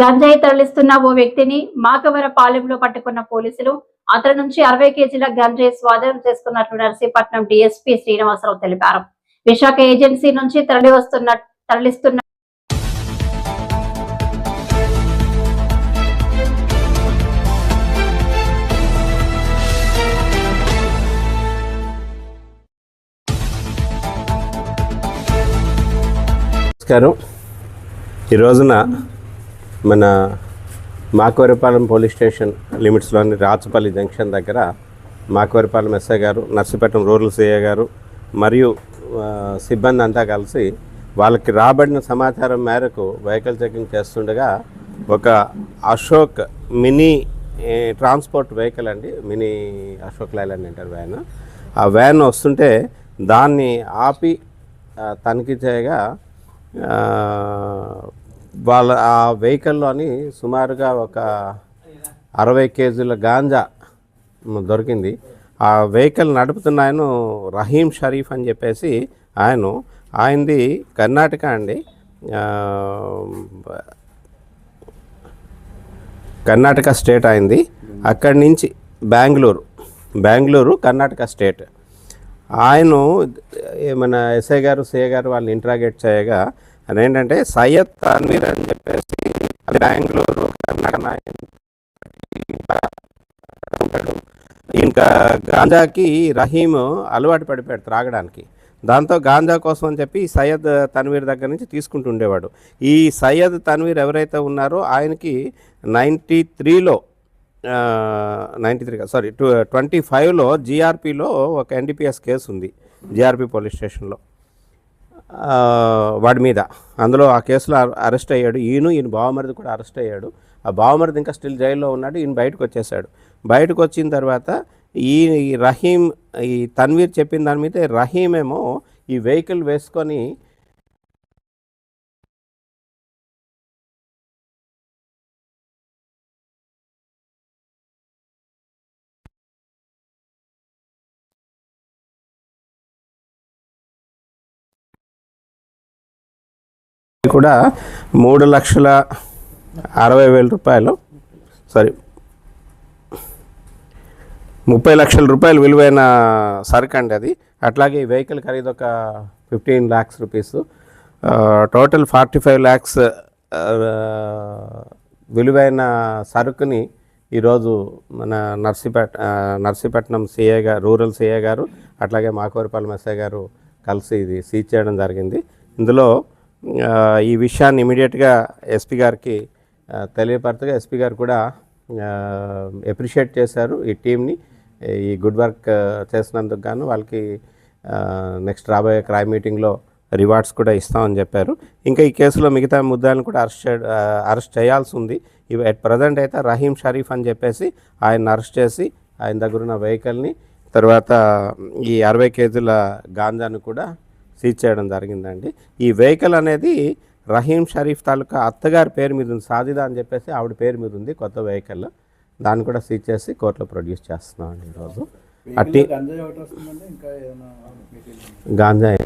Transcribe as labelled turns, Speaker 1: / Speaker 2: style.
Speaker 1: గంజాయి తరలిస్తున్న ఓ వ్యక్తిని మాకవర పాలెంలో పట్టుకున్న పోలీసులు అతని నుంచి అరవై కేజీల గంజాయి స్వాధీనం చేసుకున్నట్లు నర్సీపట్నం డీఎస్పీ శ్రీనివాసరావు తెలిపారు. విశాఖ ఏజెన్సీ నుంచి తరలి వస్తున్న తరలిస్తున్న
Speaker 2: నమస్కారం. ఈ రోజున మన మాకవరిపాలెం పోలీస్ స్టేషన్ లిమిట్స్లోని రాచపల్లి జంక్షన్ దగ్గర మాకవరిపాలెం ఎస్ఐ గారు నర్సీపట్నం రూరల్ సిఐ గారు మరియు సిబ్బంది అంతా కలిసి వాళ్ళకి రాబడిన సమాచారం మేరకు వెహికల్ చెకింగ్ చేస్తుండగా ఒక అశోక్ మినీ ట్రాన్స్పోర్ట్ వెహికల్ అండి మినీ అశోక్ లైలాండ్ అంటారు వ్యాన్ ఆ వ్యాన్ వస్తుంటే దాన్ని ఆపి తనిఖీ చేయగా వాళ్ళ ఆ వెహికల్లోని సుమారుగా ఒక అరవై కేజీల గాంజా దొరికింది. ఆ వెహికల్ నడుపుతున్న ఆయన రహీం షరీఫ్ అని చెప్పేసి ఆయన ఆయనది కర్ణాటక అండి. కర్ణాటక స్టేట్ అయింది అక్కడి నుంచి బెంగళూరు బెంగళూరు కర్ణాటక స్టేట్. ఆయన మన ఎస్ఐ గారు సిఐ గారు వాళ్ళని ఇంట్రాగేట్ చేయగా అదేంటంటే సయ్యద్ తన్వీర్ అని చెప్పేసి అది బెంగళూరు కర్ణాటక నాయకుడు. ఉంటాడు. ఇంకా గాంజాకి రహీమ్ అలవాటు పడిపోయాడు త్రాగడానికి. దాంతో గాంజా కోసం అని చెప్పి సయ్యద్ తన్వీర్ దగ్గర నుంచి తీసుకుంటుండేవాడు ఈ సయ్యద్ తన్వీర్ ఎవరైతే ఉన్నారో ఆయనకి నైంటీ త్రీలో నైంటీ త్రీ సారీ ట్వంటీ ఫైవ్లో జీఆర్పీలో ఒక ఎన్డీపీఎస్ కేసు ఉంది జీఆర్పీ పోలీస్ స్టేషన్లో. వాడి మీద. అందులో ఆ కేసులో అరెస్ట్ అయ్యాడు. ఈయన ఈయన బావమరిది కూడా అరెస్ట్ అయ్యాడు. ఆ బావమరిది ఇంకా స్టిల్ జైల్లో ఉన్నాడు. ఈయన బయటకు వచ్చేసాడు బయటకు వచ్చిన తర్వాత ఈ ఈ రహీం ఈ తన్వీర్ చెప్పిన దాని మీద రహీం ఏమో ఈ వెహికల్ వేసుకొని కూడా మూడు లక్షల అరవై వేల రూపాయలు సారీ ముప్పై లక్షల రూపాయలు విలువైన సరుకు అండి అది. అట్లాగే ఈ వెహికల్ ఖరీదు ఒక fifteen lakhs rupees. Total forty five lakhs విలువైన సరుకుని ఈరోజు మన నర్సీపట్ నర్సీపట్నం సీఏ గారు రూరల్ సీఏ గారు అట్లాగే మాకోరిపాలెం ఎస్ఐ గారు కలిసి ఇది సీజ్ చేయడం జరిగింది. ఇందులో ఈ విషయాన్ని ఇమీడియట్గా ఎస్పీ గారికి తెలియపరచగా ఎస్పీ గారు కూడా ఎప్రిషియేట్ చేశారు ఈ టీంని ఈ గుడ్ వర్క్ చేసినందుకు గాను వాళ్ళకి నెక్స్ట్ రాబోయే క్రైమ్ మీటింగ్లో రివార్డ్స్ కూడా ఇస్తామని చెప్పారు. ఇంకా ఈ కేసులో మిగతా ముద్దాలను కూడా అరెస్ట్ అరెస్ట్ చేయాల్సి ఉంది. ఇవి అట్ ప్రజెంట్ అయితే రహీం షరీఫ్ అని చెప్పేసి ఆయన అరెస్ట్ చేసి ఆయన దగ్గర ఉన్న వెహికల్ని తర్వాత ఈ అరవై కేజీల గాంజాను కూడా సీజ్ చేయడం జరిగిందండి. ఈ వెహికల్ అనేది రహీం షరీఫ్ తాలూకా అత్తగారి పేరు మీద ఉంది. సాజిదా అని చెప్పేసి ఆవిడ పేరు మీద ఉంది కొత్త వెహికల్. దాన్ని కూడా సీజ్ చేసి కోర్టులో ప్రొడ్యూస్ చేస్తున్నాం అండి ఈరోజు అట్టి
Speaker 3: గంజాయి.